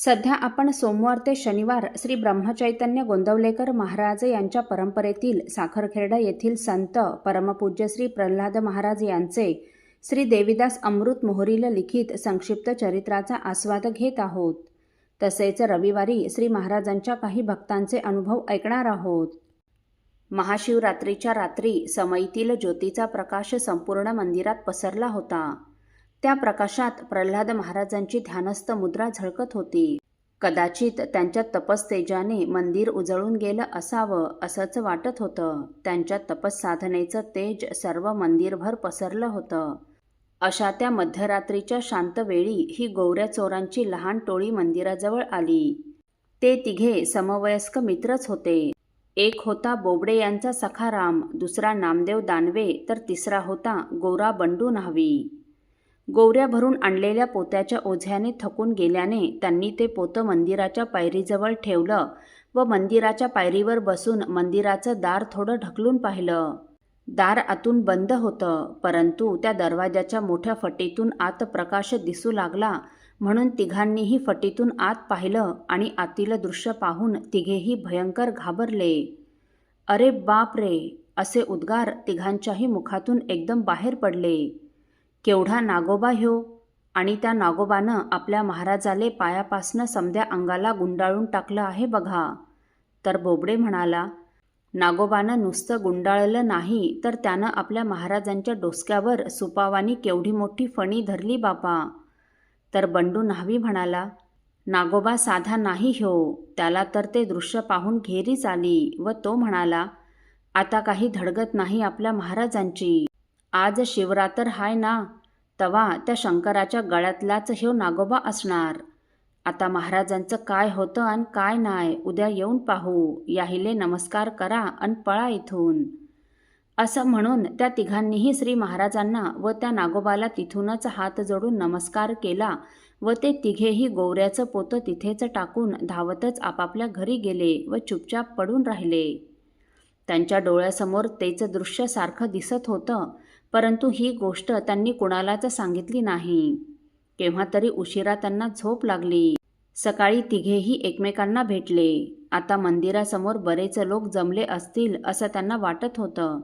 सध्या आपण सोमवार ते शनिवार श्री ब्रह्मचैतन्य गोंदवलेकर महाराज यांच्या परंपरेतील साखरखेर्डा येथील संत परमपूज्य श्री प्रल्हाद महाराज यांचे श्री देविदास अमृत मोहरील लिखित संक्षिप्त चरित्राचा आस्वाद घेत आहोत. तसेच रविवारी श्री महाराजांच्या काही भक्तांचे अनुभव ऐकणार आहोत. महाशिवरात्रीच्या रात्री समईतील ज्योतीचा प्रकाश संपूर्ण मंदिरात पसरला होता. त्या प्रकाशात प्रल्हाद महाराजांची ध्यानस्थ मुद्रा झळकत होती. कदाचित त्यांच्या तपस्तेजाने मंदिर उजळून गेलं असावं असंच वाटत होतं. त्यांच्या तपस्साधनेचं तेज सर्व मंदिरभर पसरलं होतं. अशा त्या मध्यरात्रीच्या शांत वेळी ही गोवऱ्या चोरांची लहान टोळी मंदिराजवळ आली. ते तिघे समवयस्क मित्रच होते. एक होता बोबडे यांचा सखाराम दुसरा नामदेव दानवे तर तिसरा होता गोरा बंडू न्हावी. गोवऱ्या भरून आणलेल्या पोत्याच्या ओझ्याने थकून गेल्याने त्यांनी ते पोतं मंदिराच्या पायरीजवळ ठेवलं व मंदिराच्या पायरीवर बसून मंदिराचं दार थोडं ढकलून पाहिलं. दार आतून बंद होतं परंतु त्या दरवाजाच्या मोठ्या फटीतून आत प्रकाश दिसू लागला म्हणून तिघांनीही फटीतून आत पाहिलं आणि आतील दृश्य पाहून तिघेही भयंकर घाबरले. अरे बाप रे! असे उद्गार तिघांच्याही मुखातून एकदम बाहेर पडले. केवढा नागोबा ह्यो? आणि त्या नागोबानं आपल्या महाराजाले पायापासनं समद्या अंगाला गुंडाळून टाकलं आहे बघा. तर बोबडे म्हणाला नागोबानं नुसतं गुंडाळलं नाही तर त्यानं आपल्या महाराजांच्या डोसक्यावर सुपावानी केवढी मोठी फणी धरली बापा. तर बंडू न्हावी म्हणाला नागोबा साधा नाही ह्यो त्याला तर ते दृश्य पाहून घेरीच आली. व तो म्हणाला आता काही धडगत नाही आपल्या महाराजांची. आज शिवरात्र हाय ना तवा त्या शंकराच्या गळ्यातलाच ह्यो नागोबा असणार. आता महाराजांचं काय होतं आणि काय नाही उद्या येऊन पाहू. याहिले नमस्कार करा आणि पळा इथून. असं म्हणून त्या तिघांनीही श्री महाराजांना व त्या नागोबाला तिथूनच हात जोडून नमस्कार केला व ते तिघेही गोवऱ्याचं पोतं तिथेच टाकून धावतच आपापल्या घरी गेले व चुपचाप पडून राहिले. त्यांच्या डोळ्यासमोर तेच दृश्य सारखं दिसत होतं. परंतु ही गोष्ट त्यांनी कुणालाच सांगितली नाही. केव्हा तरी उशिरा त्यांना झोप लागली. सकाळी तिघेही एकमेकांना भेटले. आता मंदिरासमोर बरेच लोक जमले असतील असं त्यांना वाटत होतं.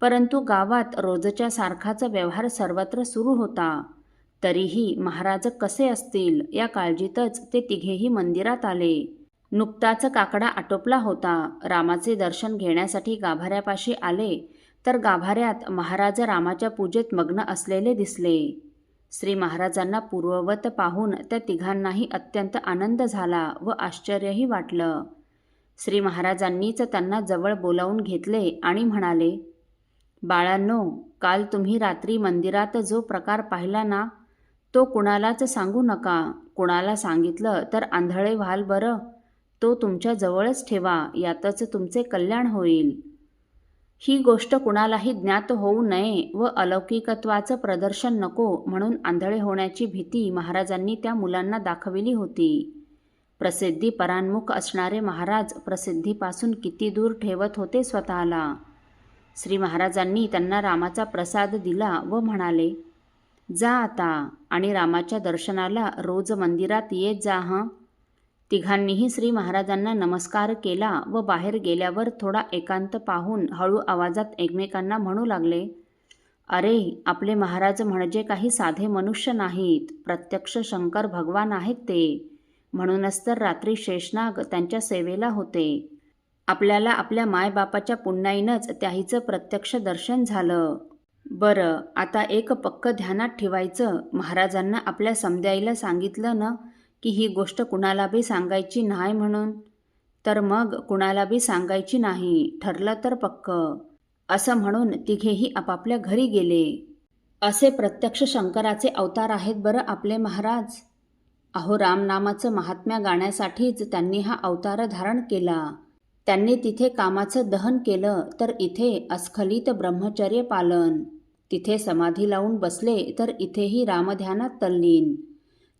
परंतु गावात रोजच्या सारखाचा व्यवहार सर्वत्र सुरू होता. तरीही महाराज कसे असतील या काळजीतच ते तिघेही मंदिरात आले. नुकताच काकडा आटोपला होता. रामाचे दर्शन घेण्यासाठी गाभाऱ्यापाशी आले. तर गाभाऱ्यात महाराज रामाच्या पूजेत मग्न असलेले दिसले. श्री महाराजांना पूर्ववत पाहून त्या तिघांनाही अत्यंत आनंद झाला व आश्चर्यही वाटलं. श्री महाराजांनीच त्यांना जवळ बोलावून घेतले आणि म्हणाले बाळांनो काल तुम्ही रात्री मंदिरात जो प्रकार पाहिला ना तो कुणालाच सांगू नका. कुणाला सांगितलं तर आंधळे व्हाल बरं. तो तुमच्या जवळच ठेवा यातच तुमचे कल्याण होईल. ही गोष्ट कुणालाही ज्ञात होऊ नये व अलौकिकत्वाचं प्रदर्शन नको म्हणून आंधळे होण्याची भीती महाराजांनी त्या मुलांना दाखविली होती. प्रसिद्धी परान्मुख असणारे महाराज प्रसिद्धीपासून किती दूर ठेवत होते स्वतःला. श्री महाराजांनी त्यांना रामाचा प्रसाद दिला व म्हणाले जा आता आणि रामाच्या दर्शनाला रोज मंदिरात येत जा हं. तिघांनीही श्री महाराजांना नमस्कार केला व बाहेर गेल्यावर थोडा एकांत पाहून हळू आवाजात एकमेकांना म्हणू लागले अरे आपले महाराज म्हणजे काही साधे मनुष्य नाहीत. प्रत्यक्ष शंकर भगवान आहेत ते. म्हणूनच तर रात्री शेषनाग त्यांच्या सेवेला होते. आपल्याला आपल्या मायबापाच्या पुण्याईनंच त्याहीचं प्रत्यक्ष दर्शन झालं. बरं आता एक पक्क ध्यानात ठेवायचं. महाराजांना आपल्या समद्याईला सांगितलं ना की ही गोष्ट कुणाला बी सांगायची नाही म्हणून? तर मग कुणाला बी सांगायची नाही ठरलं तर पक्क. असं म्हणून तिघेही आपापल्या घरी गेले. असे प्रत्यक्ष शंकराचे अवतार आहेत बरं आपले महाराज. अहो रामनामाचं महात्म्या गाण्यासाठीच त्यांनी हा अवतार धारण केला. त्यांनी तिथे कामाचं दहन केलं तर इथे अस्खलित ब्रह्मचर्य पालन. तिथे समाधी लावून बसले तर इथेही रामध्यानात तल्लीन.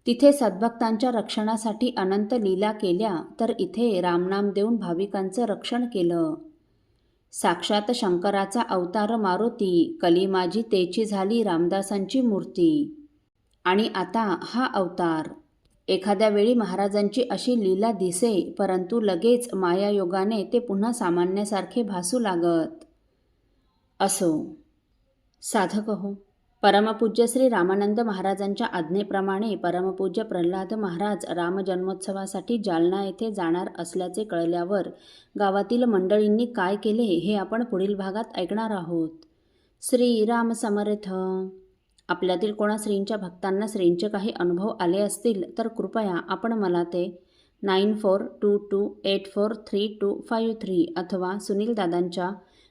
तिथे सद्भक्तांच्या रक्षणासाठी अनंत लीला केल्या तर इथे रामनाम देऊन भाविकांचं रक्षण केलं. साक्षात शंकराचा अवतार मारुती कली माझी तेची झाली रामदासांची मूर्ती. आणि आता हा अवतार. एखाद्या वेळी महाराजांची अशी लीला दिसे परंतु लगेच मायायोगाने ते पुन्हा सामान्यासारखे भासू लागत. असो. साधक हो. परमपूज्य श्री रामानंद महाराजांच्या आज्ञेप्रमाणे परमपूज्य प्रल्हाद महाराज रामजन्मोत्सवासाठी जालना येथे जाणार असल्याचे कळल्यावर गावातील मंडळींनी काय केले हे आपण पुढील भागात ऐकणार आहोत. श्री राम समर्थ. आपल्यातील कोणा श्रींच्या भक्तांना श्रींचे काही अनुभव आले असतील तर कृपया आपण मला ते nine four two two eight four three two five three अथवा सुनील दादांच्या